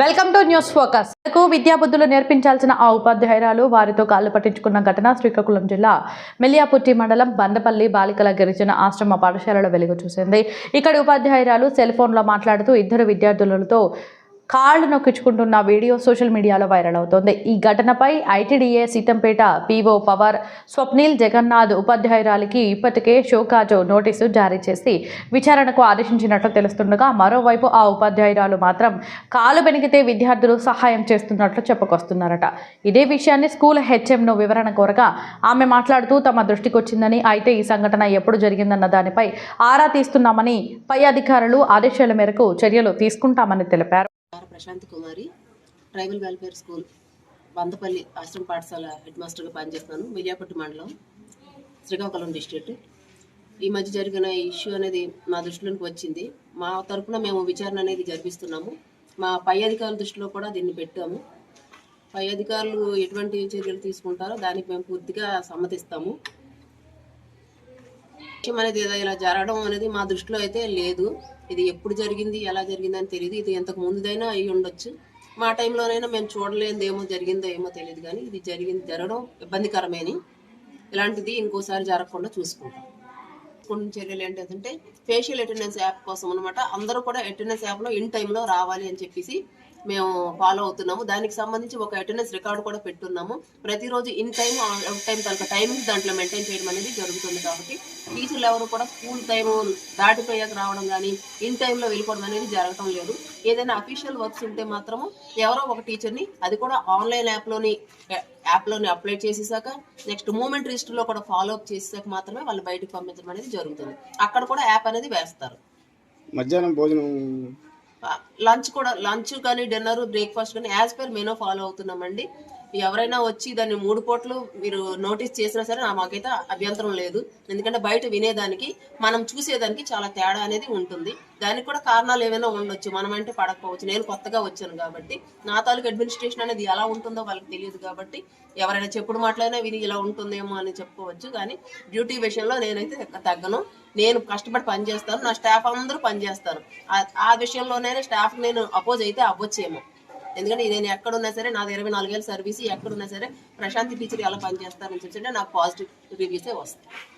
Welcome to news focus. కు విద్యాబుద్ధులు నేర్పించాల్సిన ఆ ఉపాధ్యాయురాలు వారితో కాళ్ళు పట్టించుకున్న ఘటన శ్రీకాకుళం జిల్లా మెల్లియాపుట్టి మండలం బందపల్లి బాలికల గిరిజన ఆశ్రమ పాఠశాలలో వెలుగు చూసింది. ఇక్కడి ఉపాధ్యాయురాలు సెల్ ఫోన్లో మాట్లాడుతూ ఇద్దరు విద్యార్థులతో కాళ్ళు నొక్కించుకుంటున్న వీడియో సోషల్ మీడియాలో వైరల్ అవుతోంది. ఈ ఘటనపై ఐటీడీఏ సీతంపేట పీఓ పవర్ స్వప్నిల్ జగన్నాథ్ ఉపాధ్యాయురాలికి ఇప్పటికే షోకాజో నోటీసు జారీ చేసి విచారణకు ఆదేశించినట్లు తెలుస్తుండగా మరోవైపు ఆ ఉపాధ్యాయురాలు మాత్రం కాలు బెనికితే విద్యార్థులు సహాయం చేస్తున్నట్లు చెప్పుకొస్తున్నారట. ఇదే విషయాన్ని స్కూల్ హెచ్ఎంను వివరణ కోరగా ఆమె మాట్లాడుతూ తమ దృష్టికి వచ్చిందని అయితే ఈ సంఘటన ఎప్పుడు జరిగిందన్న దానిపై ఆరా తీస్తున్నామని పై అధికారులు ఆదేశాల మేరకు చర్యలు తీసుకుంటామని తెలిపారు. Prashanth Kumari tribal welfare school Vandapalli ఆశ్రమ పాఠశాల హెడ్ మాస్టర్గా పనిచేస్తున్నాను విజయపట్టు మండలం శ్రీకాకుళం డిస్ట్రిక్ట్. ఈ మధ్య జరిగిన ఇష్యూ అనేది మా దృష్టిలోకి వచ్చింది. మా తరపున మేము విచారణ అనేది జరిపిస్తున్నాము. మా పై అధికారుల దృష్టిలో కూడా దీన్ని పెట్టాము. పై అధికారులు ఎటువంటి చర్యలు తీసుకుంటారో దానికి మేము పూర్తిగా సమ్మతిస్తాము. విషయం అనేది ఇలా జరగడం అనేది మా దృష్టిలో అయితే లేదు. ఇది ఎప్పుడు జరిగింది ఎలా జరిగింది అని తెలియదు ఇది ఎంతకు ముందుదైనా అయి ఉండొచ్చు. మా టైంలోనైనా మేము చూడలేనిది ఏమో జరిగిందో ఏమో తెలియదు కానీ ఇది జరిగింది జరగడం ఇబ్బందికరమేని. ఇలాంటిది ఇంకోసారి జరగకుండా చూసుకుంటాం. కొన్ని చర్యలు ఏంటంటే ఫేషియల్ అటెండెన్స్ యాప్ కోసం అనమాట అందరూ కూడా అటెండెన్స్ యాప్లో ఇన్ టైంలో రావాలి అని చెప్పేసి మేము ఫాలో అవుతున్నాము. దానికి సంబంధించి ఒక అటెండెన్స్ రికార్డు కూడా పెట్టున్నాము. ప్రతిరోజు ఇన్ టైం అవుట్ టైం తనక టైమింగ్ దాంట్లో మెయింటైన్ చేయడం అనేది జరుగుతుంది కాబట్టి టీచర్లు ఎవరు కూడా స్కూల్ టైం దాటిపోయాక రావడం కానీ ఇన్ టైంలో వెళ్ళిపోవడం అనేది జరగటం లేదు. ఏదైనా అఫీషియల్ వర్క్స్ ఉంటే మాత్రము ఎవరో ఒక టీచర్ని అది కూడా ఆన్లైన్ యాప్లోని యాప్లోని అప్లై చేసేసాక నెక్స్ట్ మూమెంట్ రిజిస్టర్లో కూడా ఫాలో అప్ చేసాక మాత్రమే వాళ్ళు బయటకు పంపించడం అనేది జరుగుతుంది. అక్కడ కూడా యాప్ అనేది వేస్తారు. మధ్యాహ్నం భోజనం లంచ్ కూడా లంచ్ కానీ డిన్నర్ బ్రేక్ఫాస్ట్ కానీ యాజ్ పర్ మెనూ ఫాలో అవుతున్నామండి. ఎవరైనా వచ్చి దాన్ని మూడు పూటలు మీరు నోటీస్ చేసినా సరే నా మాకైతే అభ్యంతరం లేదు. ఎందుకంటే బయట వినేదానికి మనం చూసేదానికి చాలా తేడా అనేది ఉంటుంది. దానికి కూడా కారణాలు ఏమైనా ఉండొచ్చు. మనం అంటే పడకపోవచ్చు. నేను కొత్తగా వచ్చాను కాబట్టి. నా తాలూకు అడ్మినిస్ట్రేషన్ అనేది ఎలా ఉంటుందో వాళ్ళకి తెలియదు కాబట్టి ఎవరైనా చెప్పుడు మాట్లాడినా విని ఇలా ఉంటుందేమో అని చెప్పుకోవచ్చు. కానీ డ్యూటీ విషయంలో నేనైతే తగ్గను. నేను కష్టపడి పనిచేస్తాను. నా స్టాఫ్ అందరూ పనిచేస్తారు. ఆ- ఆ విషయంలోనైనా స్టాఫ్ నేను అపోజ్ అయితే అవ్వచ్చేమో. ఎందుకంటే నేను ఎక్కడున్నా సరే నాది ఇరవై నాలుగేళ్ళ సర్వీస్ ఎక్కడున్నా సరే ప్రశాంతి టీచర్ ఎలా పనిచేస్తారని చెప్పి నాకు పాజిటివ్ రివ్యూసే వస్తాయి.